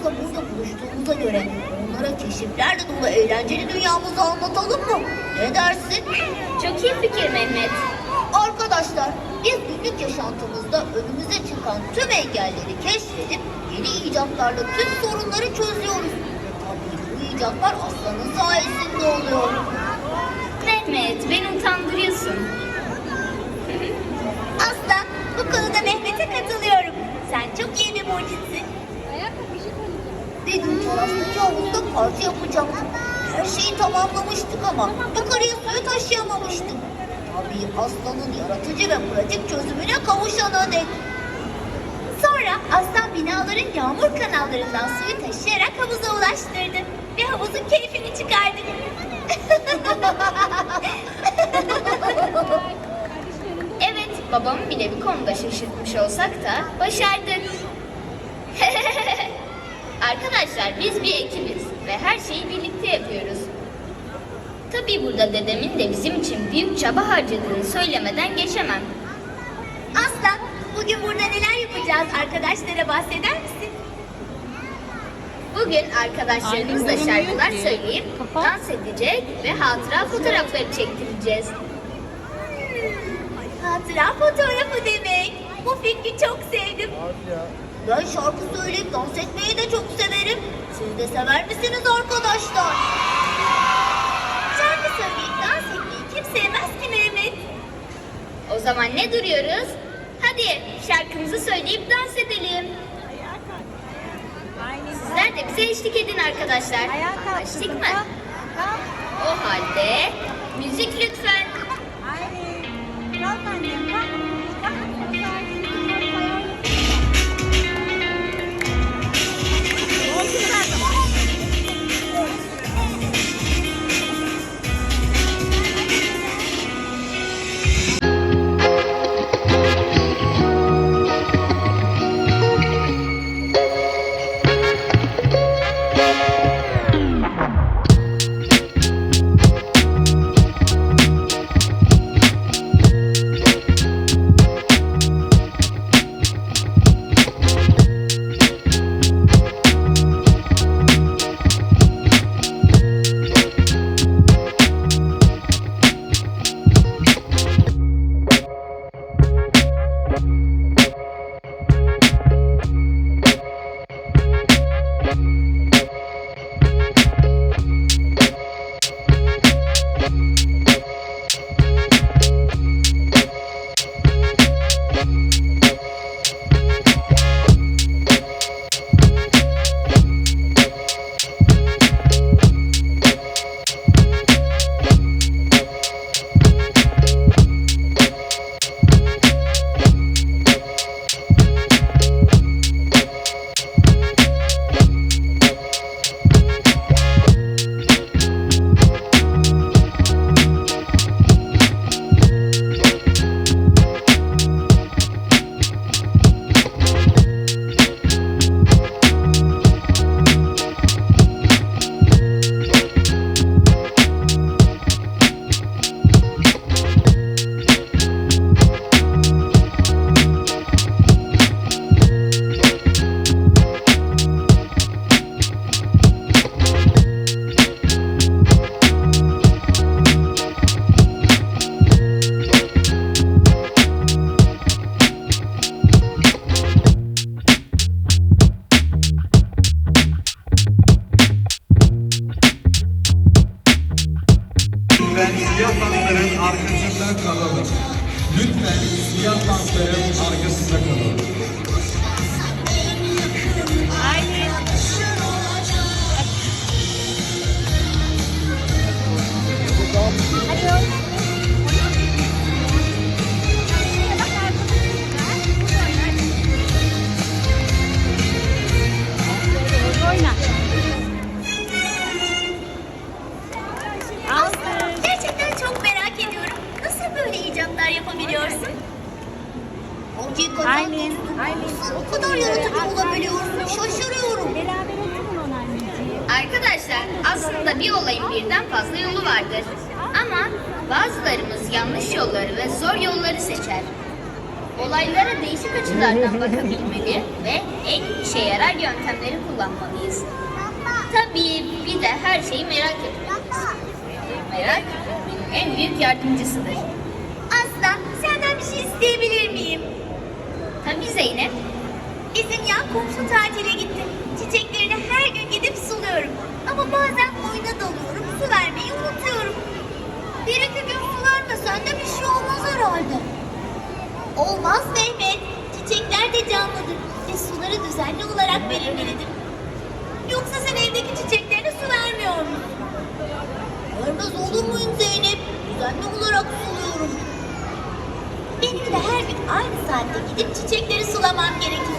arkadaşlarımızla burada buluştuğumuza göre onlara keşiflerle dolu eğlenceli dünyamızı anlatalım mı? Ne dersin? Çok iyi fikir Mehmet. Arkadaşlar biz günlük yaşantımızda önümüze çıkan tüm engelleri keşfedip yeni icatlarla tüm sorunları çözüyoruz. Tabii bu icatlar aslanın sayesinde oluyor. Mehmet beni utandırıyorsun. Aslan bu konuda Mehmet'e katılıyorum. Sen çok iyi bir mucitsin. Gün terastaki havuzda parti yapacaktık. Her şeyi tamamlamıştık ama yukarıya suyu taşıyamamıştık. Tabii aslanın yaratıcı ve pratik çözümüne kavuşana dek. Sonra aslan binaların yağmur kanallarından suyu taşıyarak havuza ulaştırdı. Ve havuzun keyfini çıkardık. evet, babamı bile bir konuda şaşırtmış olsak da başardık. Arkadaşlar biz bir ekibiz ve her şeyi birlikte yapıyoruz. Tabii burada dedemin de bizim için büyük çaba harcadığını söylemeden geçemem. Aslan, bugün burada neler yapacağız arkadaşlara bahseder misin? Bugün arkadaşlarımızla şarkılar söyleyip dans edecek ve hatıra fotoğrafları çektireceğiz. Hatıra fotoğrafı demek. Bu fikri çok sevdim. Ben şarkı söyleyip dans etmeyi de çok severim. Siz de sever misiniz arkadaşlar? Şarkı söyleyip dans etmeyi kim sevmez ki Mehmet? O zaman ne duruyoruz? Hadi şarkımızı söyleyip dans edelim. Sizler de bize eşlik edin arkadaşlar. Anlaştık mı? O halde müzik lütfen. Haydi. Kalk annem. Kalk. Bazılarımız yanlış yolları ve zor yolları seçer. Olaylara değişik açılardan bakabilmeli ve en işe yarar yöntemleri kullanmalıyız. Tabii bir de her şeyi merak etmeliyiz. Merak en büyük yardımcısıdır. Aslan senden bir şey isteyebilir miyim? Tabii Zeynep. Bizim yan komşu tatile gitti. Çiçeklerini her gün gidip suluyorum. Ama bazen oyuna dalıyorum, su vermeyi unutuyorum. Bir iki gün sularmasan da bir şey olmaz herhalde. Olmaz Mehmet. Çiçekler de canlıdır ve suları düzenli olarak verilmelidir. Yoksa sen evdeki çiçeklerine su vermiyor musun? Vermez olur muyum Zeynep? Düzenli olarak suluyorum. Benim de her gün aynı saatte gidip çiçekleri sulamam gerekir.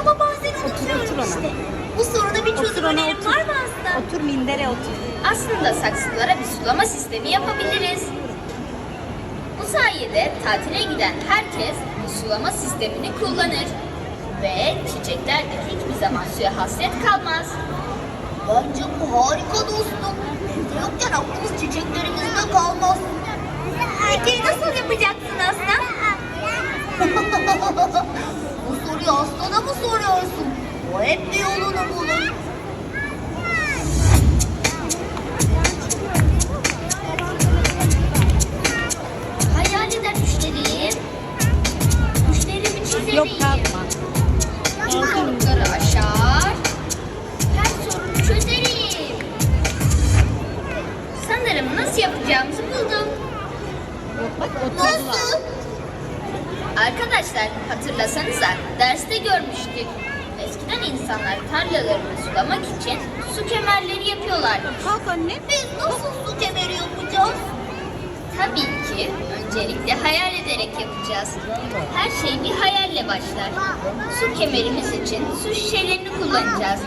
Ama bazen unutuyorum otur işte. Bu soruna bir çözüm önerim otur. var mı Aslan? Otur mindere otur. Aslında saksılara bir sulama sistemi yapabiliriz. Bu sayede tatile giden herkes bu sulama sistemini kullanır. Ve çiçekler de hiçbir zaman suya hasret kalmaz. Bence bu harika dostum. Evde yokken aklımız çiçeklerimizde kalmaz. Peki nasıl yapacaksın Aslan? bu soruyu Aslan'a mı soruyorsun? O hep bir yolunu bulur. Hayal eder düşlerim. Düşlerimi çizerim. Yok kalkma. Zorlukları aşar. Her sorunu çözerim. Sanırım nasıl yapacağımızı buldum. Yok bak oturdular. Nasıl? Arkadaşlar hatırlasanıza derste görmüştük. Eskiden insanlar tarlalarını sulamak için su kemerleri yapıyorlardı. Kalk anne. Biz nasıl su kemeri yapacağız? Tabii ki öncelikle hayal ederek yapacağız. Her şey bir hayalle başlar. Su kemerimiz için su şişelerini kullanacağız.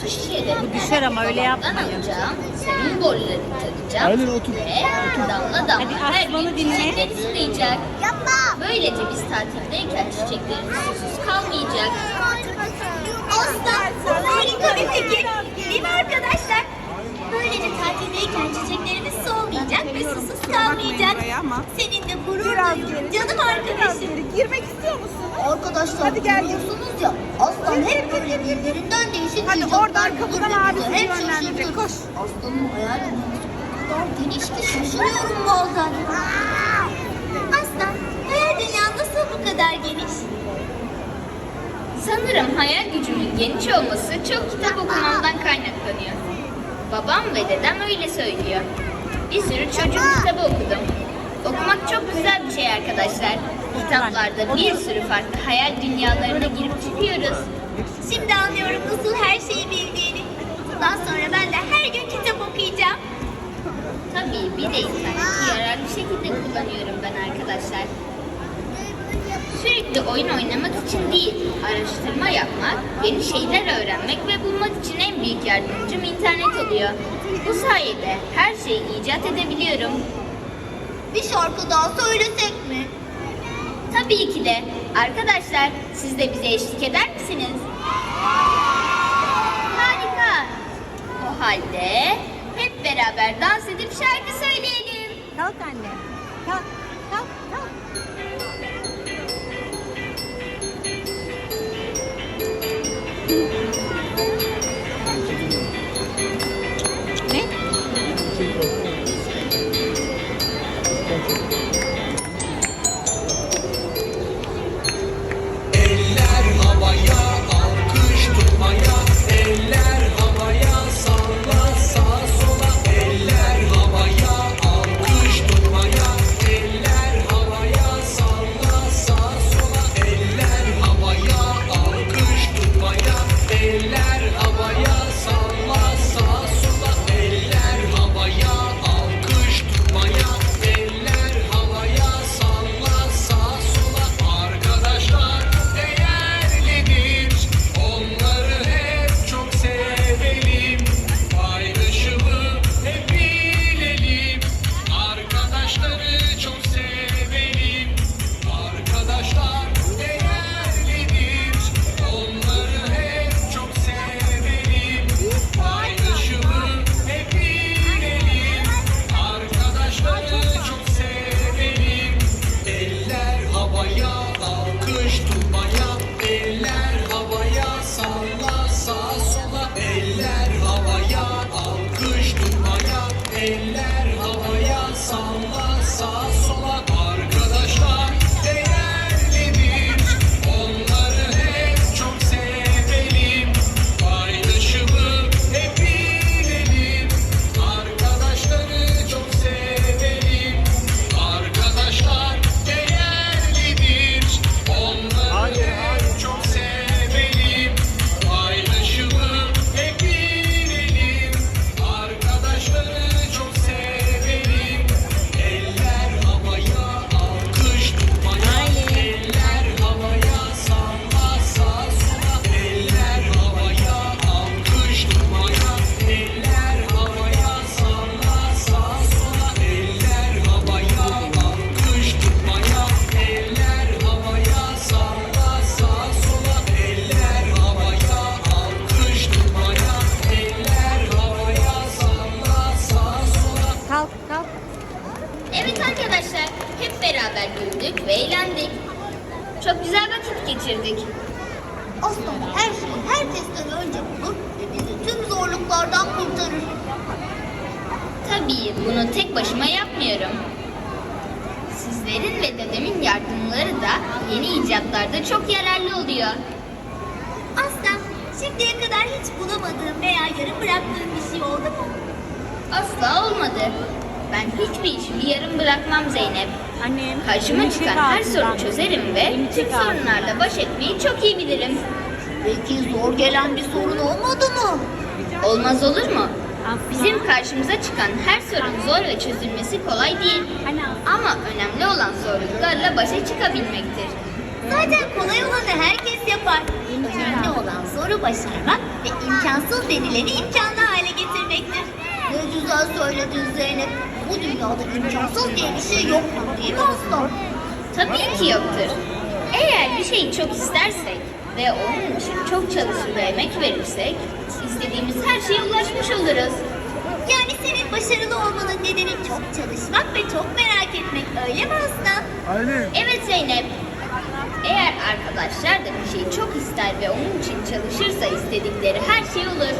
Su şişelerini Bu düşer ama öyle yapmayın. alacağım. Senin borularını takacağım. Aynen, otur. Ve damla damla Hadi her Aslan'ı gün dinle. çiçekleri sulayacak. Yapma. Böylece biz tatildeyken çiçeklerimiz susuz kalmayacak. Aslan harika bir fikir. Değil mi arkadaşlar? Canım arkadaşım. Girmek istiyor musun? Arkadaşlar Hadi gel. görüyorsunuz ya Aslan hep böyle birbirinden değişik Hadi icatlar oradan bulur kapıdan ve bizi abisini hep yönlendirecek, şaşırtır. koş. Aslanın hayal dünyası o kadar geniş ki şaşırıyorum bazen. Aslan hayal dünyan nasıl bu kadar geniş? Sanırım hayal gücümün geniş olması çok kitap okumamdan kaynaklanıyor. Babam ve dedem öyle söylüyor. Bir sürü çocuk kitabı okudum. Okumak çok güzel bir şey arkadaşlar. Kitaplarda bir sürü farklı hayal dünyalarına girip çıkıyoruz. Şimdi anlıyorum nasıl her şeyi bildiğini. Bundan sonra ben de her gün kitap okuyacağım. Tabii bir de interneti yararlı şekilde kullanıyorum ben arkadaşlar. Sürekli oyun oynamak için değil, araştırma yapmak, yeni şeyler öğrenmek ve bulmak için en büyük yardımcım internet oluyor. Bu sayede her şeyi icat edebiliyorum. Bir şarkı daha söylesek mi? Tabii ki de. Arkadaşlar siz de bize eşlik eder misiniz? Harika. O halde hep beraber dans edip şarkı söyleyelim. Kalk anne. Kalk. Kalk. Kalk. Ne? Yarım bırakmam Zeynep. Annem. Karşıma çıkan her sorunu çözerim ve tüm sorunlarla baş etmeyi çok iyi bilirim. Peki zor gelen bir sorun olmadı mı? Olmaz olur mu? Bizim karşımıza çıkan her sorun zor ve çözülmesi kolay değil. Hani. Ama önemli olan zorluklarla başa çıkabilmektir. Zaten kolay olanı herkes yapar. Önemli olan zoru başarmak ve imkansız denileni imkanlı hale getirmektir. Ne güzel söyledin Zeynep. Bu dünyada imkansız diye bir şey yok değil mi aslan? Tabii ki yoktur. Eğer bir şeyi çok istersek ve onun için çok çalışır ve emek verirsek istediğimiz her şeye ulaşmış oluruz. Yani senin başarılı olmanın nedeni çok çalışmak ve çok merak etmek öyle mi aslan? Evet Zeynep. Eğer arkadaşlar da bir şeyi çok ister ve onun için çalışırsa istedikleri her şey olur.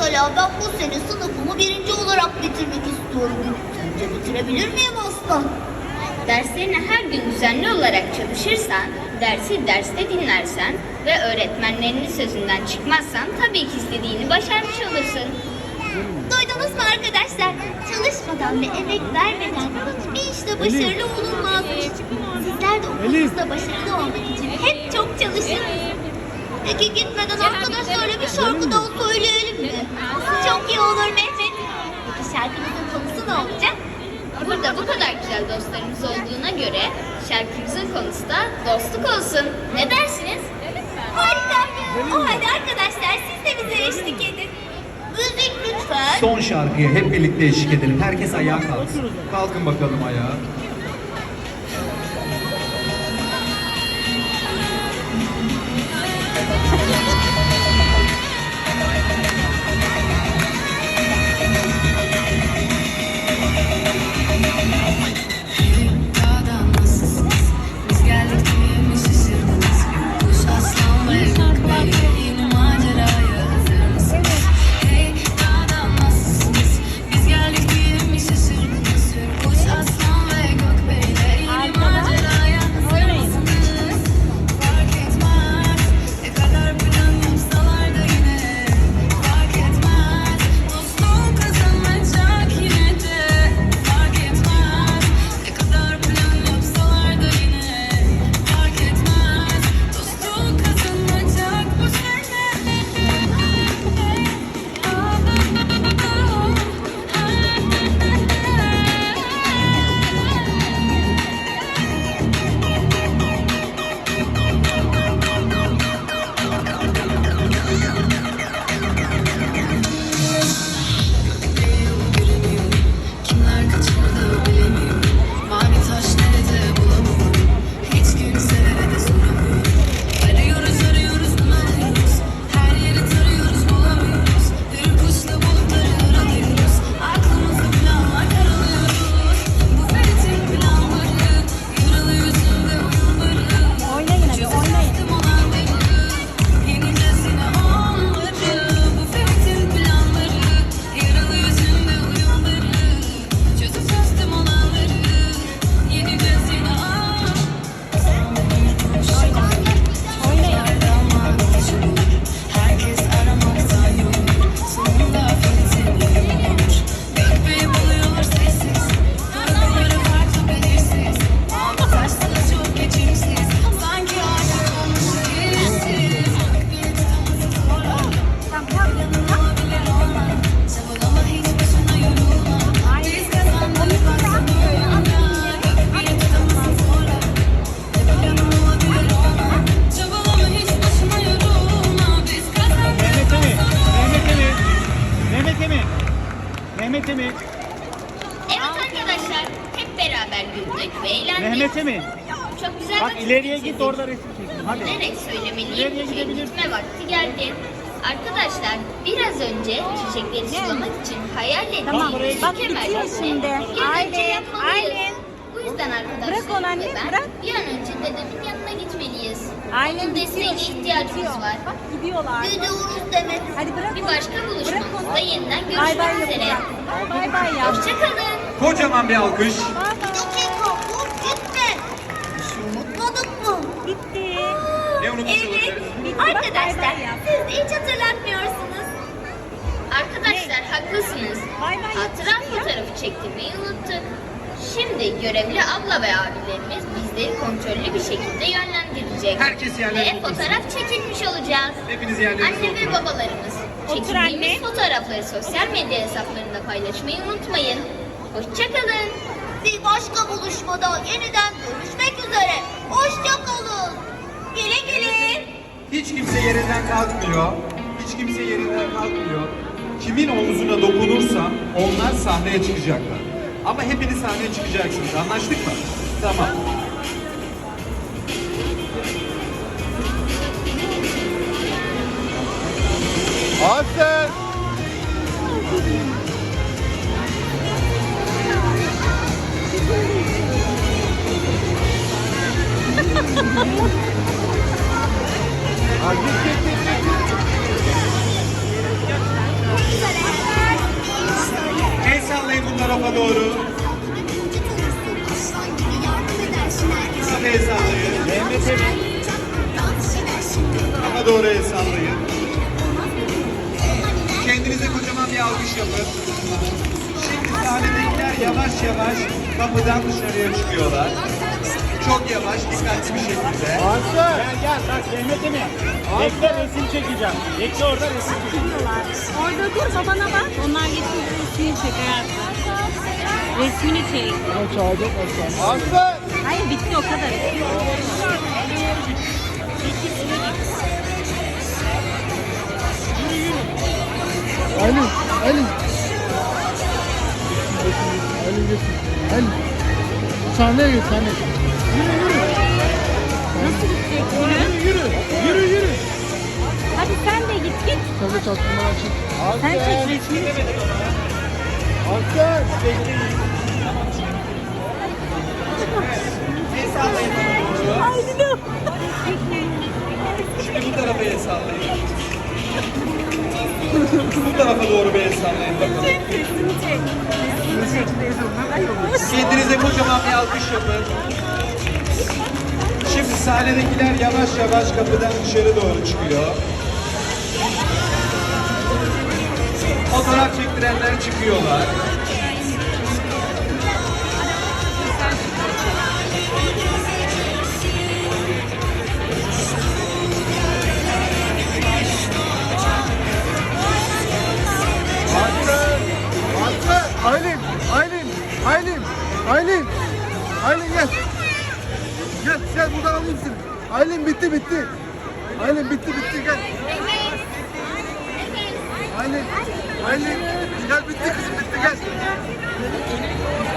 Mesela ben bu sene sınıfımı birinci olarak bitirmek istiyorum. Sence bitirebilir miyim aslan? Derslerine her gün düzenli olarak çalışırsan, dersi derste dinlersen ve öğretmenlerinin sözünden çıkmazsan tabii ki istediğini başarmış olursun. Duydunuz mu arkadaşlar? Çalışmadan ve emek vermeden hiçbir işte başarılı olunmazmış. Sizler de okulunuzda başarılı olmak için hep çok çalışın. Peki gitmeden arkadaşlarla bir şarkı daha söyleyelim mi? Çok iyi olur Mehmet. Peki şarkımızın konusu ne olacak? Burada bu kadar güzel dostlarımız olduğuna göre şarkımızın konusu da dostluk olsun. Ne dersiniz? Harika. O halde arkadaşlar siz de bize eşlik edin. Müzik lütfen. Son şarkıya hep birlikte eşlik edelim. Herkes ayağa kalksın. Kalkın bakalım ayağa. Güzel Bak ileriye git orada resim çekin. Hadi. Bilerek söylemeliyim İleriye ki gidebilirsin. gitme vakti geldi. Arkadaşlar biraz önce çiçekleri sulamak için hayal Tamam, ettiğimiz bak mükemmel bitiyor şimdi. yapmalıyız. Aylin. Bu yüzden arkadaşlar Bırak onu anne, ve ben bırak. bir an önce dedemin yanına Ailen Onun desteğine ihtiyacımız var. Bak gidiyorlar. Gidiyoruz demek. Hadi bırak Bir onu. başka buluşmamızda yeniden Bay bay görüşmek üzere. yapacağız. Bay bay yap. Hoşçakalın. Kocaman bir alkış. Bir dakika dur gitme. Bir şey unutmadık mı? Bitti. Ne Evet. Arkadaşlar siz de hiç hatırlatmıyorsunuz. Arkadaşlar haklısınız. Hatıra fotoğrafı çektirmeyi unuttuk. Şimdi görevli abla ve abilerimiz bizleri kontrollü bir şekilde yönlendirecek. Herkes yerlerine Ve otursun. fotoğraf çekilmiş olacağız. Hepiniz yerlerinize Anne ve oturun. babalarımız. Otur Çekildiğimiz fotoğrafları sosyal medya hesaplarında paylaşmayı unutmayın. Hoşçakalın. Bir başka buluşmada yeniden görüşmek üzere. Hoşça kalın. Güle güle. Hiç kimse yerinden kalkmıyor. Hiç kimse yerinden kalkmıyor. Kimin omzuna dokunursam onlar sahneye çıkacaklar. Ama hepiniz sahneye çıkacaksınız. Anlaştık mı? Tamam. Alkış yapın. Şimdi sahnedekiler yavaş yavaş kapıdan dışarıya çıkıyorlar. Çok yavaş, dikkatli bir şekilde. Aslen. Gel gel bak Mehmet Emin. Bekle resim çekeceğim. Bekle orada resim çekeceğim. Orada dur babana bak. Onlar geçince resmini çek hayatım. Resmini çek. Aslen. Hayır bitti o kadar. Ali, Ali. Ali git. Ali. Sahneye git sahneye. Nasıl gidecek yürü? Yürü. Yürü yürü. Hadi sen de git git. Tabii çatmalar çık. Sen çek resmini doğru. Haydi dur. Şimdi bu tarafa el sallayın. Bu tarafa doğru bir el sallayın bakalım. Kendinize kocaman bir alkış yapın. Şimdi sahnedekiler yavaş yavaş kapıdan dışarı doğru çıkıyor. Fotoğraf çektirenler çıkıyorlar. Aylin. Aylin. Aylin. Aylin. Aylin gel. Gel gel buradan alayım seni. Aylin bitti bitti. Aylin bitti bitti gel. Aylin. Aylin. Gel bitti kızım bitti gel.